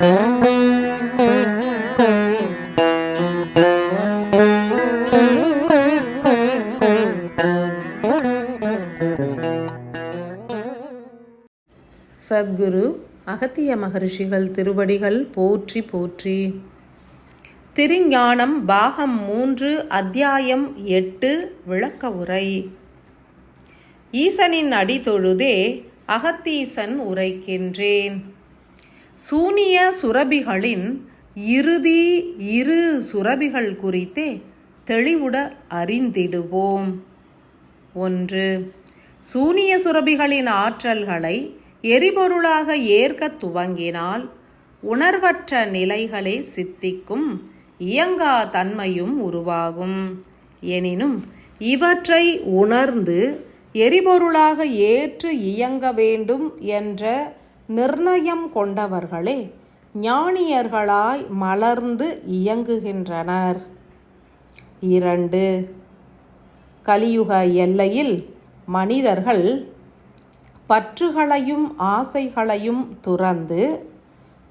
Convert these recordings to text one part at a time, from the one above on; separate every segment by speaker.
Speaker 1: சத்குரு அகத்திய மகரிஷிகள் திருவடிகள் போற்றி போற்றி. திருஞானம் பாகம் மூன்று அத்தியாயம் எட்டு விளக்க உரை. ஈசனின் அடி தொழுதே அகத்தீசன் உரைக்கின்றேன். சூனிய சுரபிகளின் இறுதி இரு சுரபிகள் குறித்தே தெளிவுட அறிந்திடுவோம். ஒன்று சூனிய சுரபிகளின் ஆற்றல்களை எரிபொருளாக ஏற்க துவங்கினால் உணர்வற்ற நிலைகளே சித்திக்கும் இயங்கா தன்மையும் உருவாகும். எனினும் இவற்றை உணர்ந்து எரிபொருளாக ஏற்று இயங்க வேண்டும் என்ற நிர்ணயம் கொண்டவர்களே ஞானியர்களாய் மலர்ந்து இயங்குகின்றனர். இரண்டு கலியுக எல்லையில் மனிதர்கள் பற்றுகளையும் ஆசைகளையும் துறந்து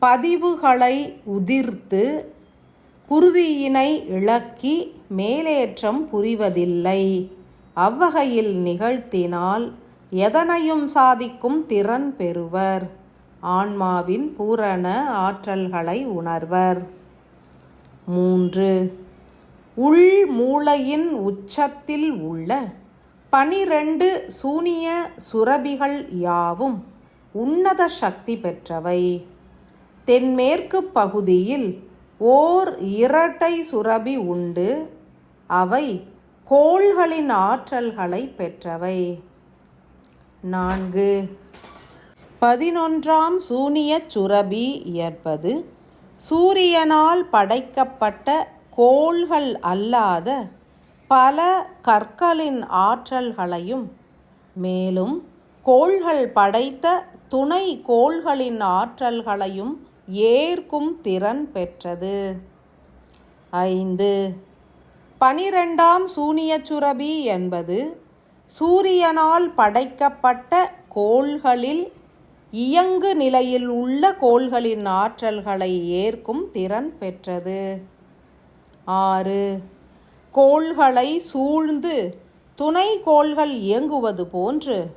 Speaker 1: பதிவுகளை உதிர்த்து குருதியினை இழக்கி மேலேற்றம் புரிவதில்லை. அவ்வகையில் நிகழ்த்தினால் எதனையும் சாதிக்கும் திறன் பெறுவர். ஆன்மாவின் பூரண ஆற்றல்களை உணர்வர். மூன்று. உள் மூளையின் உச்சத்தில் உள்ள பனிரெண்டு சூனிய சுரபிகள் யாவும் உன்னத சக்தி பெற்றவை. தென்மேற்கு பகுதியில் ஓர் இரட்டை சுரபி உண்டு. அவை கோள்களின் ஆற்றல்களை பெற்றவை. நான்கு. பதினொன்றாம் சூனிய சுரபி என்பது சூரியனால் படைக்கப்பட்ட கோள்கள் அல்லாத பல கற்களின் ஆற்றல்களையும் மேலும் கோள்கள் படைத்த துணை கோள்களின் ஆற்றல்களையும் ஏற்கும் திறன் பெற்றது. ஐந்து பனிரெண்டாம் சூனிய சுரபி என்பது சூரியனால் படைக்கப்பட்ட கோள்களில் இயங்கு நிலையில் உள்ள கோள்களின் ஆற்றல்களை ஏற்கும் திறன் பெற்றது. ஆறு. கோள்களை சூழ்ந்து துணை கோள்கள் இயங்குவது போன்று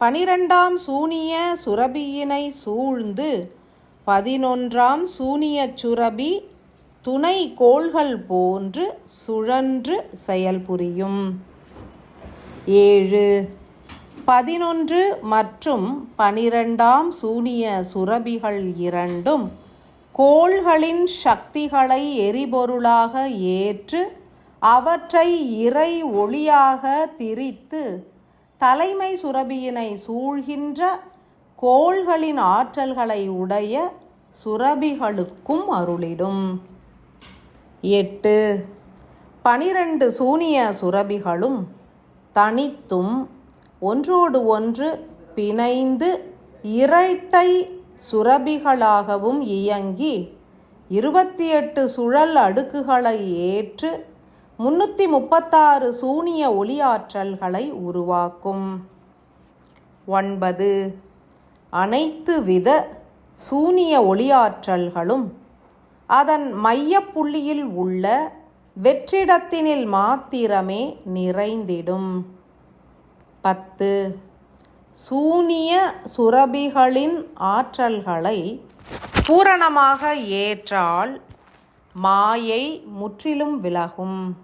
Speaker 1: பனிரெண்டாம் சூனிய சுரபியினை சூழ்ந்து பதினொன்றாம் சூனிய சுரபி துணை கோள்கள் போன்று சுழன்று செயல்புரியும். ஏழு. பதினொன்று மற்றும் பனிரெண்டாம் சூனிய சுரபிகள் இரண்டும் கோள்களின் சக்திகளை எரிபொருளாக ஏற்று அவற்றை இறை ஒளியாக திரித்து தலைமை சுரபியினை சூழ்கின்ற கோள்களின் ஆற்றல்களை உடைய சுரபிகளுக்கும் அருளிடும். எட்டு. பனிரெண்டு சூனிய சுரபிகளும் தனித்தும் ஒன்றோடு ஒன்று பிணைந்து இரட்டை சுரபிகளாகவும் இயங்கி இருபத்தி எட்டு சுழல் அடுக்குகளை ஏற்று முன்னூற்றி முப்பத்தாறு சூனிய ஒளியாற்றல்களை உருவாக்கும். ஒன்பது. அனைத்து வித சூனிய ஒளியாற்றல்களும் அதன் மையப்புள்ளியில் உள்ள வெற்றிடத்தினில் மாத்திரமே நிறைந்திடும். பத்து. சூனிய சுரபிகளின் ஆற்றல்களை பூரணமாக ஏற்றால் மாயை முற்றிலும் விலகும்.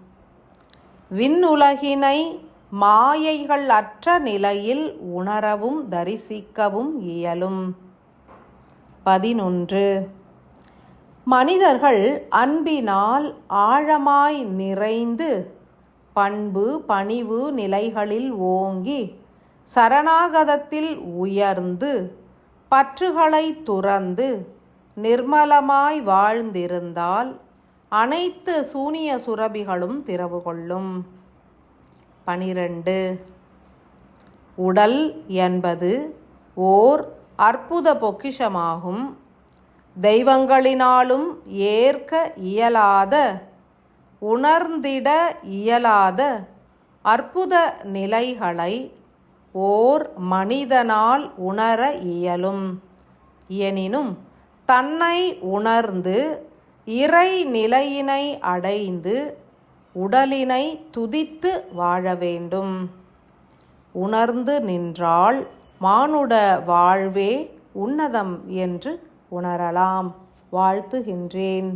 Speaker 1: விண்ணுலகினை மாயைகள் அற்ற நிலையில் உணரவும் தரிசிக்கவும் இயலும். பதினொன்று. மனிதர்கள் அன்பினால் ஆழமாய் நிறைந்து பண்பு பணிவு நிலைகளில் ஓங்கி சரணாகதத்தில் உயர்ந்து பற்றுகளை துறந்து நிர்மலமாய் வாழ்ந்திருந்தால் அனைத்து சூனிய சுரபிகளும் திறவு கொள்ளும். பனிரெண்டு. உடல் என்பது ஓர் அற்புத பொக்கிஷமாகும். தெய்வங்களினாலும் ஏற்க இயலாத உணர்ந்திட இயலாத அற்புத நிலைகளை ஓர் மனிதனால் உணர இயலும். எனினும் தன்னை உணர்ந்து இறை நிலையினை அடைந்து உடலினை துதித்து வாழ வேண்டும். உணர்ந்து நின்றால் மானுட வாழ்வே உன்னதம் என்று உணரலாம். வாழ்த்துகின்றேன்.